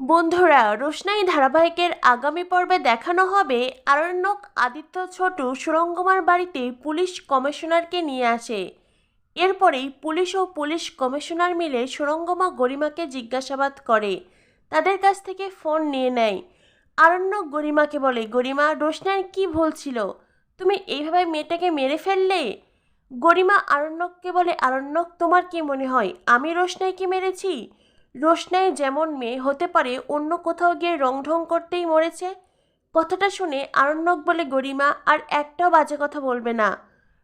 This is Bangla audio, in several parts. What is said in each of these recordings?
বন্ধুরা, রোশনাই ধারাবাহিকের আগামী পর্বে দেখানো হবে আরণ্যক আদিত্য ছোটু সুরঙ্গমার বাড়িতে পুলিশ কমিশনারকে নিয়ে আসে। এরপরেই পুলিশ ও পুলিশ কমিশনার মিলে সুরঙ্গমা গরিমাকে জিজ্ঞাসাবাদ করে। তাদের কাছ থেকে ফোন নিয়ে নেয়। আরণ্যক গরিমাকে বলে, গরিমা, রোশনাইয়ের কি ভুল ছিল? তুমি এইভাবে মেয়েটাকে মেরে ফেললে? গরিমা আরণ্যককে বলে, আরণ্যক, তোমার কি মনে হয়? আমি রোশনাইকে মেরেছি? রোশনাই যেমন মেয়ে হতে পারে, অন্য কোথাও গিয়ে রংঢং করতেই মরেছে? কথাটা শুনে আরণ্যক বলে, গরিমা, আর একটাও বাজে কথা বলবে না।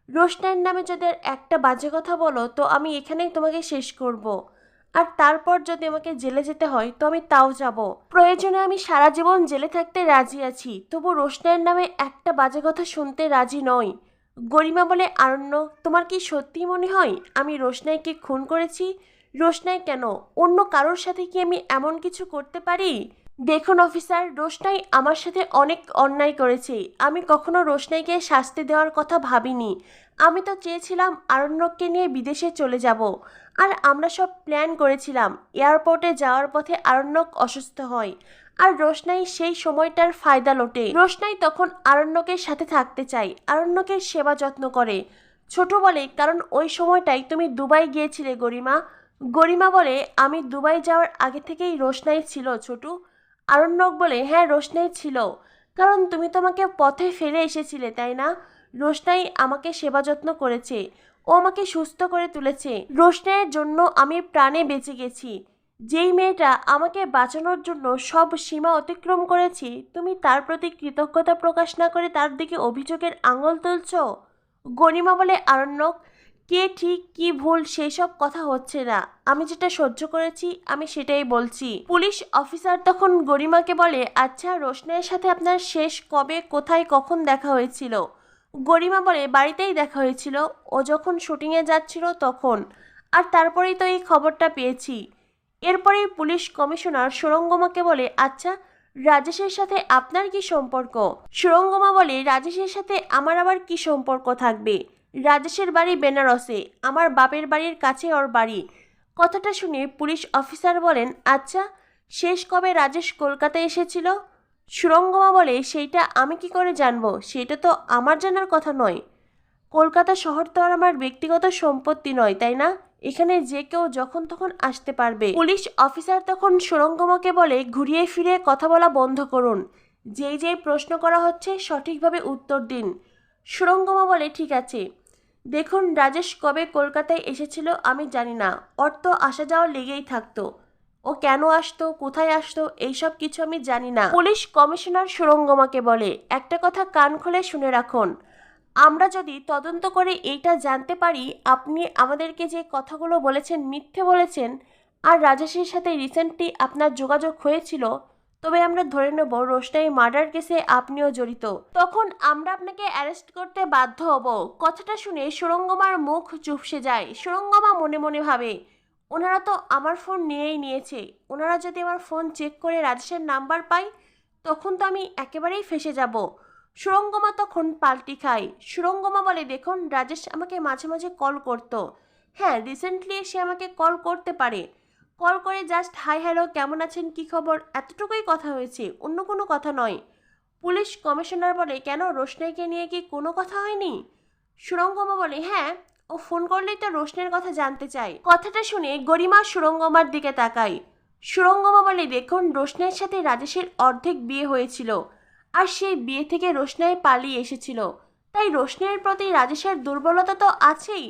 রোশনাইয়ের নামে যদি আর একটা বাজে কথা বলো, তো আমি এখানেই তোমাকে শেষ করব। আর তারপর যদি আমাকে জেলে যেতে হয়, তো আমি তাও যাব। প্রয়োজনে আমি সারা জীবন জেলে থাকতে রাজি আছি, তবু রোশনাইয়ের নামে একটা বাজে কথা শুনতে রাজি নই। গরিমা বলে আরণ্য তোমার কি সত্যি মনে হয়? আমি রোশনাইকে খুন করেছি? রোশনাই কেন? অন্য কারোর সাথে কি আমি এমন কিছু করতে পারি? দেখুন অফিসার, রোশনাই আমার সাথে অনেক অন্যায় করেছে। আমি কখনো রোশনাইকে শাস্তি দেওয়ার কথা ভাবিনি। আমি তো চেয়েছিলাম আরণ্যককে নিয়ে বিদেশে চলে যাব। আর আমরা সব প্ল্যান করেছিলাম, এয়ারপোর্টে যাওয়ার পথে আরণ্যক অসুস্থ হয়। আর রোশনাই সেই সময়টার ফায়দা লোটে। রোশনাই তখন আরণ্যকের সাথে থাকতে চাই আরণ্যকের সেবা যত্ন করে। ছোট বলে, কারণ ওই সময়টাই তুমি দুবাই গিয়েছিলে, গরিমা। গরিমা বলে, আমি দুবাই যাওয়ার আগে থেকেই রোশনাই ছিল, ছোটু। আরণ্যক বলে হ্যাঁ রোশনাই ছিল। কারণ তুমি তো আমাকে পথে ফেলে এসেছিলে, তাই না? রোশনাই আমাকে সেবা যত্ন করেছে। ও আমাকে সুস্থ করে তুলেছে। রোশনাইয়ের জন্য আমি প্রাণে বেঁচে গেছি। যেই মেয়েটা আমাকে বাঁচানোর জন্য সব সীমা অতিক্রম করেছি, তুমি তার প্রতি কৃতজ্ঞতা প্রকাশ না করে তার দিকে অভিযোগের আঙুল তুলছ? গরিমা বলে, আরণ্যক কে ঠিক, কি ভুল সেই সব কথা হচ্ছে না। আমি যেটা সহ্য করেছি, আমি সেটাই বলছি। পুলিশ অফিসার তখন গরিমাকে বলে আচ্ছা রোশনের সাথে আপনার শেষ কবে, কোথায়, কখন দেখা হয়েছিল? গরিমা বলে, বাড়িতেই দেখা হয়েছিল। ও যখন শুটিংয়ে যাচ্ছিল তখন। আর তারপরেই তো এই খবরটা পেয়েছি। এরপরেই পুলিশ কমিশনার সুরঙ্গমাকে বলে আচ্ছা রাজেশের সাথে আপনার কি সম্পর্ক? সুরঙ্গমা বলে, রাজেশের সাথে আমার আবার কি সম্পর্ক থাকবে? রাজেশের বাড়ি বেনারসে, আমার বাপের বাড়ির কাছে ওর বাড়ি। কথাটা শুনে পুলিশ অফিসার বলেন আচ্ছা শেষ কবে রাজেশ কলকাতায় এসেছিল? সুরঙ্গমা বলে, সেইটা আমি কি করে জানব? সেটা তো আমার জানার কথা নয়। কলকাতা শহর তো আর আমার ব্যক্তিগত সম্পত্তি নয়, তাই না? এখানে যে কেউ যখন তখন আসতে পারবে। পুলিশ অফিসার তখন সুরঙ্গমাকে বলে, ঘুরিয়ে ফিরিয়ে কথা বলা বন্ধ করুন। যেই যেই প্রশ্ন করা হচ্ছে, সঠিকভাবে উত্তর দিন। সুরঙ্গমা বলে, ঠিক আছে। দেখুন, রাজেশ কবে কলকাতায় এসেছিল আমি জানি না। ওর তো আসা যাওয়া লেগেই থাকতো। ও কেন আসতো, কোথায় আসতো, এইসব কিছু আমি জানি না। পুলিশ কমিশনার সুরঙ্গমাকে বলে, একটা কথা কান খুলে শুনে রাখুন। আমরা যদি তদন্ত করে এইটা জানতে পারি, আপনি আমাদেরকে যে কথাগুলো বলেছেন, মিথ্যে বলেছেন, আর রাজেশের সাথে রিসেন্টলি আপনার যোগাযোগ হয়েছিল তবে আমরা ধরে নেব রোশনাই মার্ডার কেসে আপনিও জড়িত। তখন আমরা আপনাকে অ্যারেস্ট করতে বাধ্য হব। কথাটা শুনে সুরঙ্গমার মুখ চুপসে যায়। সুরঙ্গমা মনে মনে ভাবে, ওনারা তো আমার ফোন নিয়েই নিয়েছে। ওনারা যদি আমার ফোন চেক করে রাজেশের নাম্বার পাই তখন তো আমি একেবারেই ফেসে যাব। সুরঙ্গমা তখন পাল্টি খায়। সুরঙ্গমা বলে, দেখুন, রাজেশ আমাকে মাঝে মাঝে কল করতো। হ্যাঁ রিসেন্টলি সে আমাকে কল করতে পারে। কল করে জাস্ট হাই, হ্যালো, কেমন আছেন? কি খবর? এতটুকুই কথা হয়েছে, অন্য কোনো কথা নয়। পুলিশ কমিশনার বলে, কেন, রোশনাইকে নিয়ে কি কোনো কথা হয়নি? সুরঙ্গমা বলে হ্যাঁ ও ফোন করলেই তো রোশনের কথা জানতে চাই কথাটা শুনে গরিমা সুরঙ্গমার দিকে তাকায়। সুরঙ্গমা বলে, দেখুন রোশনের সাথে রাজেশের অর্ধেক বিয়ে হয়েছিল আর সেই বিয়ে থেকে রোশনাই পালিয়ে এসেছিল। তাই রোশনের প্রতি রাজেশের দুর্বলতা তো আছেই।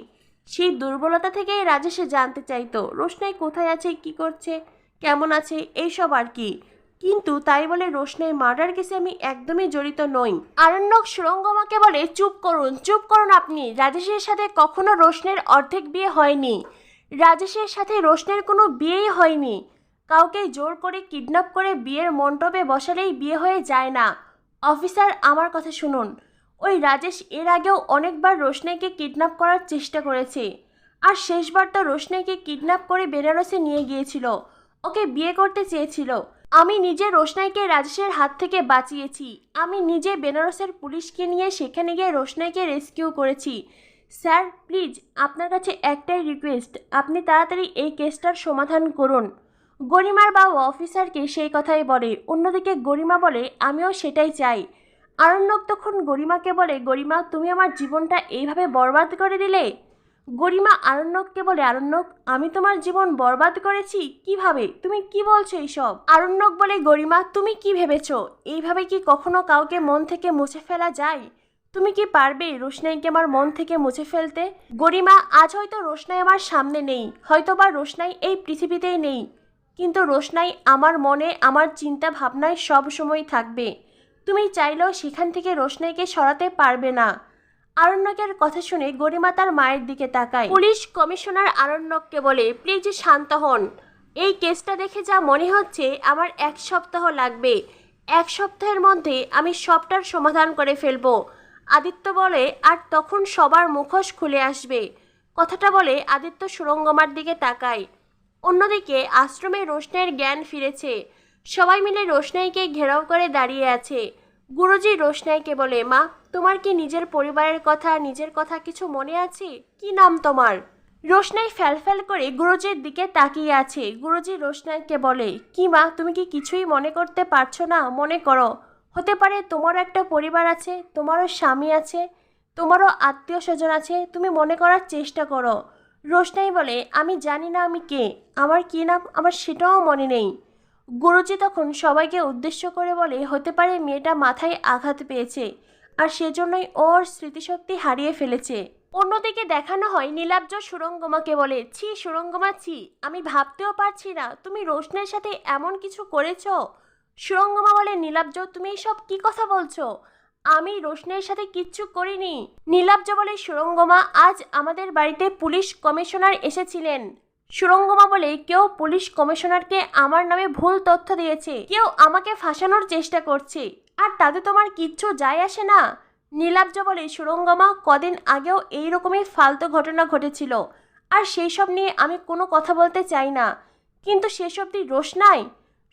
সেই দুর্বলতা থেকেই রাজেশে জানতে চাইতো, রোশনাই কোথায় আছে, কি করছে, কেমন আছে, এইসব আর কি? কিন্তু তাই বলে রোশনাই মার্ডার কেসে আমি একদমই জড়িত নই। আরণ্যক সুরঙ্গমাকে বলে, চুপ করুন চুপ করুন আপনি, রাজেশের সাথে কখনো রোশনের অর্ধেক বিয়ে হয়নি। রাজেশের সাথে রোশনের কোনো বিয়েই হয়নি। কাউকে জোর করে কিডন্যাপ করে বিয়ের মণ্ডপে বসালেই বিয়ে হয়ে যায় না। অফিসার, আমার কথা শুনুন ওই রাজেশ এর আগেও অনেকবার রোশনাইকে কিডন্যাপ করার চেষ্টা করেছে। আর শেষবার তো রোশনাইকে কিডন্যাপ করে বেনারসে নিয়ে গিয়েছিল। ওকে বিয়ে করতে চেয়েছিল। আমি নিজে রোশনাইকে রাজেশের হাত থেকে বাঁচিয়েছি। আমি নিজে বেনারসের পুলিশকে নিয়ে সেখানে গিয়ে রোশনাইকে রেস্কিউ করেছি। স্যার প্লিজ আপনার কাছে একটাই রিকোয়েস্ট আপনি তাড়াতাড়ি এই কেসটার সমাধান করুন। গরিমার বাবা অফিসারকে সেই কথাই বলে। অন্যদিকে গরিমা বলে, আমিও সেটাই চাই। আরণ্যক তখন গরিমাকে বলে, গরিমা, তুমি আমার জীবনটা এইভাবে বরবাদ করে দিলে? গরিমা আরণ্যককে বলে আরণ্যক আমি তোমার জীবন বরবাদ করেছি? কীভাবে? তুমি কি বলছো এইসব? আরণ্যক বলে, গরিমা, তুমি কি ভেবেছো? এইভাবে কি কখনো কাউকে মন থেকে মুছে ফেলা যায়? তুমি কি পারবে রোশনাইকে আমার মন থেকে মুছে ফেলতে? গরিমা, আজ হয়তো রোশনাই আমার সামনে নেই হয়তো বা রোশনাই এই পৃথিবীতেই নেই। কিন্তু রোশনাই আমার মনে, আমার চিন্তা ভাবনায় সব সময় থাকবে। তুমি চাইলেও সেখান থেকে রোশনাইকে সরাতে পারবে না। আরণ্যকের কথা শুনে গরিমা তার মায়ের দিকে তাকায়। পুলিশ কমিশনার আরণ্যককে বলে, প্লিজ শান্ত হন। এই কেসটা দেখে যা মনে হচ্ছে আমার এক সপ্তাহ লাগবে। এক সপ্তাহের মধ্যে আমি সবটার সমাধান করে ফেলব। আদিত্য বলে, আর তখন সবার মুখোশ খুলে আসবে। কথাটা বলে আদিত্য সুরঙ্গমার দিকে তাকায়। অন্যদিকে আশ্রমে রোশনের জ্ঞান ফিরেছে। সবাই মিলে রোশনাইকে ঘেরাও করে দাঁড়িয়ে আছে। গুরুজি রোশনাইকে বলে, মা, তোমার কি নিজের পরিবারের কথা, নিজের কথা কিছু মনে আছে? কি নাম তোমার? রোশনাই ফ্যালফ্যাল করে গুরুজির দিকে তাকিয়ে আছে। গুরুজি রোশনাইকে বলে, কি মা, তুমি কি কিছুই মনে করতে পারছ না? মনে করো। হতে পারে তোমারও একটা পরিবার আছে, তোমারও স্বামী আছে, তোমারও আত্মীয় স্বজন আছে, তুমি মনে করার চেষ্টা করো। রোশনাই বলে, আমি জানি না আমি কে। আমার কী নাম? আমার সেটাও মনে নেই। গুরুজি তখন সবাইকে উদ্দেশ্য করে বলে, হতে পারে মেয়েটা মাথায় আঘাত পেয়েছে আর সেজন্যই ওর স্মৃতিশক্তি হারিয়ে ফেলেছে। অন্যদিকে দেখানো হয় নীলাব্জ সুরঙ্গমাকে বলে, ছি সুরঙ্গমা, ছি, আমি ভাবতেও পারছি না, তুমি রোশনের সাথে এমন কিছু করেছ? সুরঙ্গমা বলে, নীলাব্জ, তুমি এসব কি কথা বলছো? আমি রোশনের সাথে কিচ্ছু করিনি। নীলাব্জ বলে, সুরঙ্গমা, আজ আমাদের বাড়িতে পুলিশ কমিশনার এসেছিলেন। সুরঙ্গমা বলে কেউ পুলিশ কমিশনারকে আমার নামে ভুল তথ্য দিয়েছে। কেউ আমাকে ফাঁসানোর চেষ্টা করছে। আর তাতে তোমার কিচ্ছু যায় আসে না। নীলাব্জ বলে, সুরঙ্গমা, কদিন আগেও এই রকমই ফালতু ঘটনা ঘটেছিল। আর সেই সব নিয়ে আমি কোনো কথা বলতে চাই না। কিন্তু সেসব দি রোশনাই?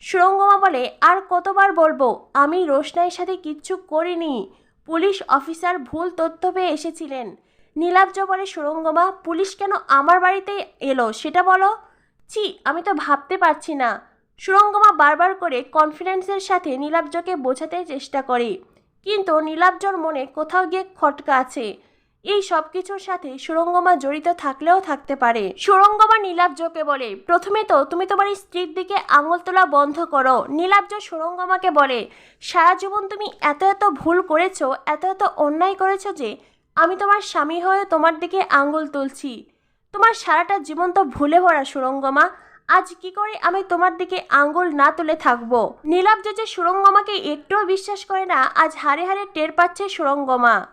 সুরঙ্গমা বলে, আর কতবার বলব? আমি রোশনাইয়ের সাথে কিচ্ছু করিনি। পুলিশ অফিসার ভুল তথ্য পেয়ে এসেছিলেন। নীলাব্জ বলে সুরঙ্গমা পুলিশ কেন আমার বাড়িতে এলো? সেটা বলো। ছি, আমি তো ভাবতে পারছি না। সুরঙ্গমা বারবার করে কনফিডেন্সের সাথে নীলাব্জকে বোঝাতে চেষ্টা করে। কিন্তু নীলাব্জর মনে কোথাও গিয়ে খটকা আছে। এই সব কিছুর সাথে সুরঙ্গমা জড়িত থাকলেও থাকতে পারে। সুরঙ্গমা নীলাব্জকে বলে, প্রথমে তো তুমি তোমার স্ত্রীর দিকে আঙুল তোলা বন্ধ করো। নীলাব্জ সুরঙ্গমাকে বলে, সারা জীবন তুমি এত এত ভুল করেছ, এত এত অন্যায় করেছ যে আমি তোমার স্বামী হয়ে তোমার দিকে আঙ্গুল তুলছি। তোমার সারাটা জীবন তো ভুলে ভরা সুরঙ্গমা। আজ কি করে আমি তোমার দিকে আঙ্গুল না তুলে থাকব? নীলাভ যে সুরঙ্গমাকে একটুও বিশ্বাস করে না, আজ হারে হারে টের পাচ্ছে সুরঙ্গমা।